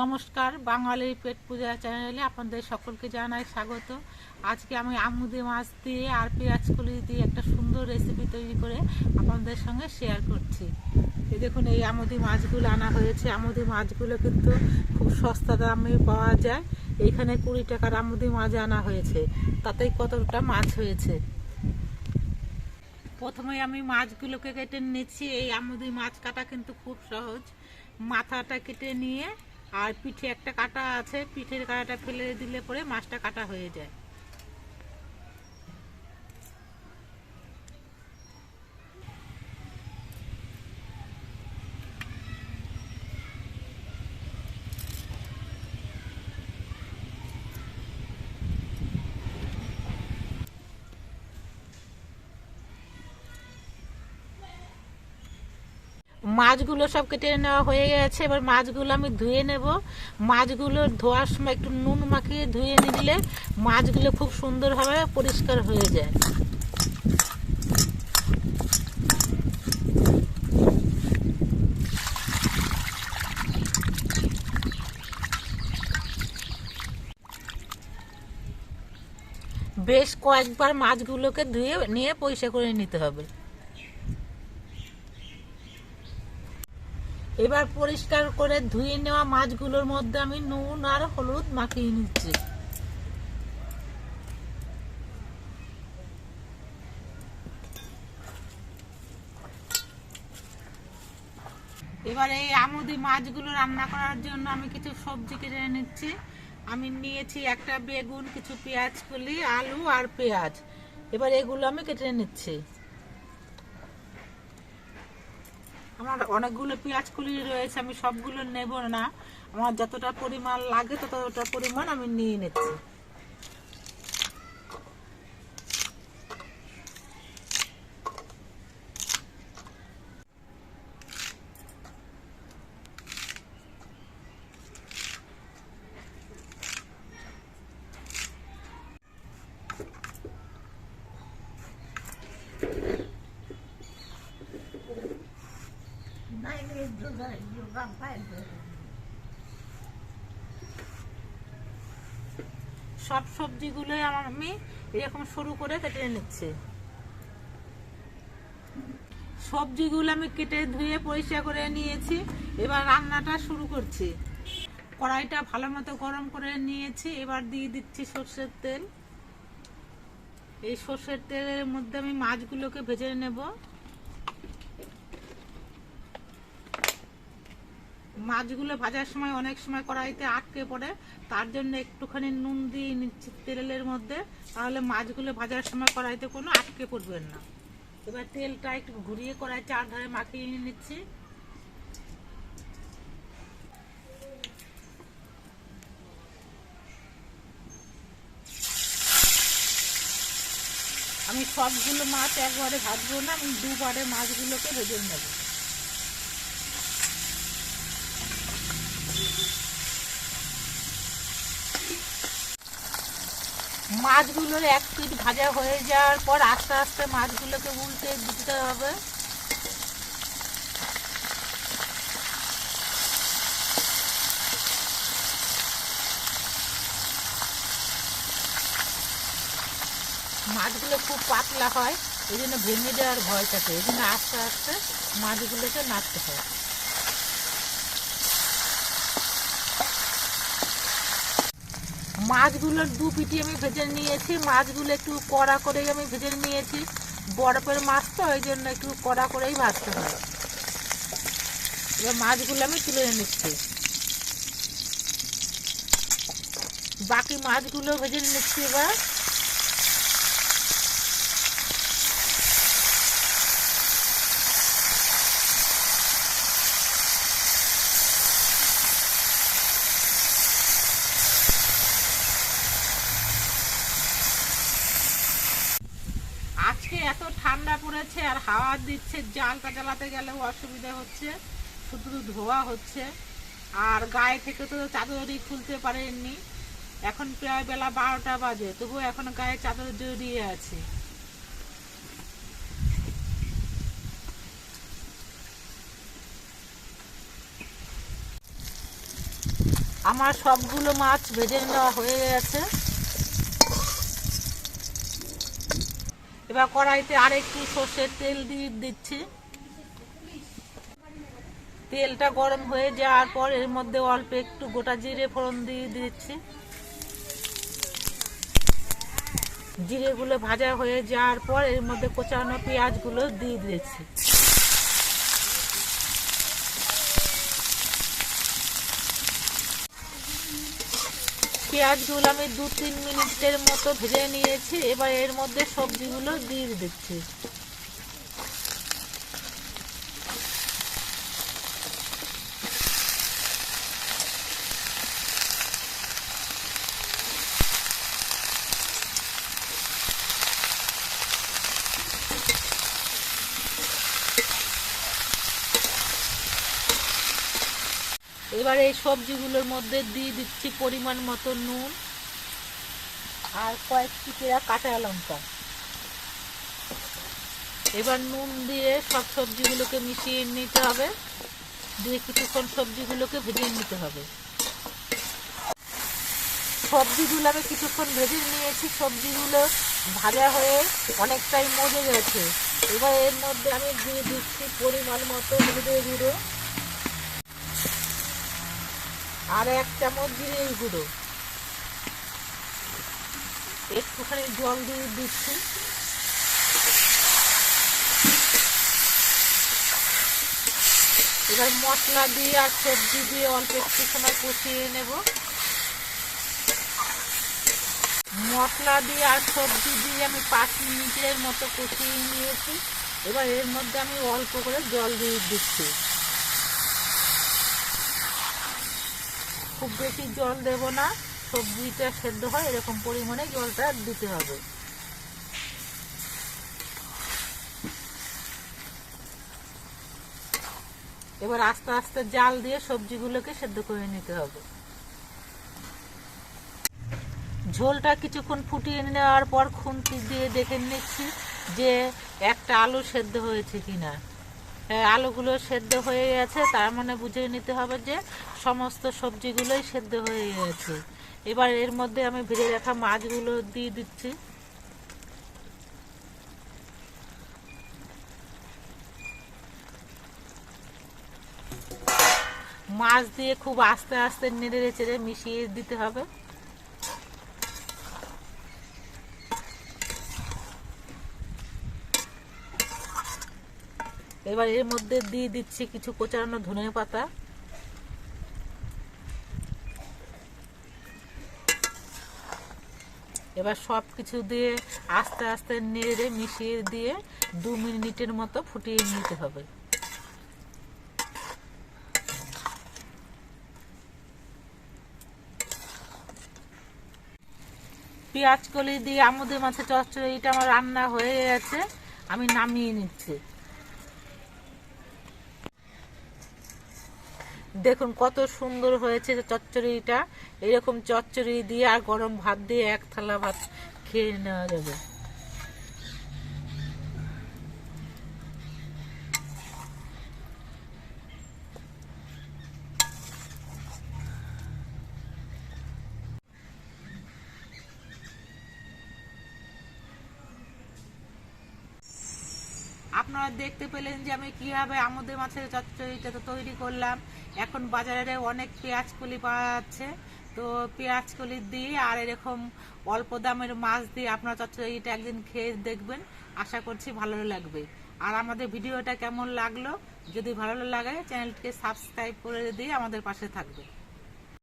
নমস্কার, বাঙালির পেট পূজা চ্যানেলে আপনাদের সকলকে জানাই স্বাগত। আজকে আমি আমুদি মাছ দিয়ে আর পেঁয়াজ কলি দিয়ে একটা সুন্দর রেসিপি তৈরি করে আপনাদের সঙ্গে শেয়ার করছি। এই দেখুন, এই আমুদি মাছগুলো আনা হয়েছে। আমুদি মাছগুলো কিন্তু খুব সস্তা দামে পাওয়া যায়। এইখানে কুড়ি টাকার আমুদি মাছ আনা হয়েছে। তাতেই কতটা মাছ হয়েছে? প্রথমে আমি মাছগুলোকে কেটে নিচ্ছি। এই আমুদি মাছ কাটা কিন্তু খুব সহজ। মাথাটা কেটে নিয়ে আর পিঠে একটা কাটা আছে পিঠের কাটাটা ফেলে দিলে পরে মাছটা কাটা হয়ে যায়। মাছগুলো সব কেটে নেওয়া হয়ে গেছে। এবার মাছগুলো আমি ধুয়ে নেব। মাছগুলো ধোয়ার সময় একটু নুন মাখিয়ে ধুয়ে নিলে মাছগুলো খুব সুন্দরভাবে পরিষ্কার হয়ে যায়। বেশ কয়েকবার মাছগুলোকে ধুয়ে নিয়ে পরিষ্কার করে নিতে হবে। এবার পরিষ্কার করে ধুয়ে নেওয়া মাছগুলোর মধ্যে আমি নুন আর হলুদ মাখিয়ে নিচ্ছি। এবার এই আমুদি মাছগুলো রান্না করার জন্য আমি কিছু সবজি কেটে নিচ্ছি। আমি নিয়েছি একটা বেগুন, কিছু পেঁয়াজ কলি, আলু আর পেঁয়াজ। এবার এগুলো আমি কেটে নিচ্ছি। আমার অনেকগুলো পেঁয়াজ কুলি রয়েছে, আমি সবগুলো নেব না। আমার যতটা পরিমাণ লাগে ততটা পরিমাণ আমি নিয়ে নিচ্ছি। সব সবজিগুলোই আমার আমি এরকম সরু করে কেটে নিচ্ছি। সবজিগুলো আমি কেটে ধুয়ে পরিষ্কার করে নিয়েছি। এবার রান্নাটা শুরু করছি। কড়াইটা ভালো মতো গরম করে নিয়েছি। এবার দিয়ে দিচ্ছি সর্ষের তেল। এই সর্ষের তেলের মধ্যে আমি মাছগুলোকে ভেজে নেব। মাছগুলো ভাজার সময় অনেক সময় কড়াইতে আটকে পড়ে, তার জন্য একটুখানি নুন দিয়ে নিচ্ছি তেলের মধ্যে। তাহলে মাছগুলো ভাজার সময় কড়াইতে কোনো আটকে পড়বে না। এবার তেলটা একটু ঘুরিয়ে কড়াই চার ধারে মাখিয়ে নিচ্ছি। আমি সবগুলো মাছ একবারে ভাজবো না, আমি দুবারে মাছগুলোকে ভেজে নেব। মাছগুলোর এক পিঠ ভাজা হয়ে যাওয়ার পর আস্তে আস্তে মাছগুলোকে উল্টে দিতে হবে। মাছগুলো খুব পাতলা হয়, এই জন্য ভেঙে দেওয়ার ভয় থাকে এই জন্য আস্তে আস্তে মাছগুলোকে নাড়তে হয়। মাছগুলোর দু পিটি আমি ভেজে নিয়েছি, মাছগুলো একটু কড়া করেই আমি ভেজে নিয়েছি। বরফের মাছ তো, ওই জন্য একটু কড়া করেই ভাজতে হয়। এবার মাছগুলো আমি তুলে নিচ্ছি। বাকি মাছগুলো ভেজে নিচ্ছি এবার আজকে এত ঠান্ডা পড়েছে আর হাওয়া দিচ্ছে, জালটা জ্বালাতে গেলেও অসুবিধা হচ্ছে, শুধু ধোয়া হচ্ছে। আর গায়ে থেকে তো চাদরই খুলতে পারেননি। এখন প্রায় বেলা বারোটা বাজে, তবুও এখন গায়ে চাদর জড়িয়ে আছে। আমার সবগুলো মাছ ভেজে নেওয়া হয়ে গেছে। এবার কড়াইতে আর একটু সর্ষের তেল দিয়ে দিচ্ছি। তেলটা গরম হয়ে যাওয়ার পর এর মধ্যে অল্প একটু গোটা জিরে ফোড়ন দিয়ে দিচ্ছি। জিরেগুলো ভাজা হয়ে যাওয়ার পর এর মধ্যে কোচানো পেঁয়াজগুলো দিয়ে দিচ্ছি। পেঁয়াজগুলো আমি দু তিন মিনিটের মতো ভেজে নিয়েছি। এবার এর মধ্যে সবজিগুলো দিয়ে দিচ্ছি। এবার এই সবজিগুলোর মধ্যে দিয়ে দিচ্ছি পরিমাণ মতো নুন আর কয়েক টুকরা কাঁচা লঙ্কা। এবার নুন দিয়ে সব সবজিগুলোকে মিশিয়ে নিতে হবে। দিয়ে কিছুক্ষণ সবজিগুলোকে ভেজে নিতে হবে। সবজিগুলো আমি কিছুক্ষণ ভেজে নিয়েছি। সবজিগুলো ভাজা হয়ে অনেকটাই মজে গেছে। এবার এর মধ্যে আমি দিয়ে দিচ্ছি পরিমাণ মতো হলুদের গুঁড়ো। আর এক চামচ জিরের গুঁড়ো। একটুখানি জল দিয়ে দিচ্ছি। এবার মশলা দিয়ে আর সবজি দিয়ে অল্প একটু সময় কষিয়ে নেব। মশলা দিয়ে আর সবজি দিয়ে আমি পাঁচ মিনিটের মতো কষিয়ে নিয়েছি। এবার এর মধ্যে আমি অল্প করে জল দিয়ে দিচ্ছি। খুব বেশি জল দেব না, সবজিটা সেদ্ধ হয়, এরকম পরিমাণে জলটা দিতে হবে। এবার আস্তে আস্তে জাল দিয়ে সবজিগুলোকে সেদ্ধ করে নিতে হবে। ঝোলটা কিছুক্ষণ ফুটিয়ে নেওয়ার পর খুন্তি দিয়ে দেখে নিচ্ছি যে একটা আলু সেদ্ধ হয়েছে কিনা। আলুগুলো সেদ্ধ হয়ে গেছে। তার মানে বুঝে নিতে হবে যে সমস্ত সবজিগুলোই সেদ্ধ হয়ে গেছে। এবার এর মধ্যে আমি ভেজে রাখা মাছগুলো দিয়ে দিচ্ছি। মাছ দিয়ে খুব আস্তে আস্তে নেড়ে চেড়ে মিশিয়ে দিতে হবে। এবার এর মধ্যে দিয়ে দিচ্ছি কিছু কোচানো ধনে পাতা। এবার সব কিছু দিয়ে আস্তে আস্তে নেড়ে মিশিয়ে দিয়ে দু মিনিটের মতো ফুটিয়ে নিতে হবে। পেঁয়াজ কলি দিয়ে আমুদের মাছের চচ্চড়িটা আমার রান্না হয়ে গেছে। আমি নামিয়ে নিচ্ছি। দেখুন কত সুন্দর হয়েছে চচ্চড়িটা। এরকম চচ্চড়ি দিয়ে আর গরম ভাত দিয়ে এক থালা ভাত খেয়ে নেওয়া যাবে। আপনারা দেখতে পেলেন যে আমি কীভাবে আমাদের মাছের চচ্চড়িটা তো তৈরি করলাম। এখন বাজারে অনেক পেঁয়াজ কলি পাওয়া যাচ্ছে। তো পেঁয়াজ কলি দিয়ে আর এরকম অল্প দামের মাছ দিয়ে আপনারা চচ্চড়িটা একদিন খেয়ে দেখবেন। আশা করছি ভালো লাগবে। আর আমাদের ভিডিওটা কেমন লাগল, যদি ভালো লাগে, চ্যানেলটিকে সাবস্ক্রাইব করে দিয়ে আমাদের পাশে থাকবে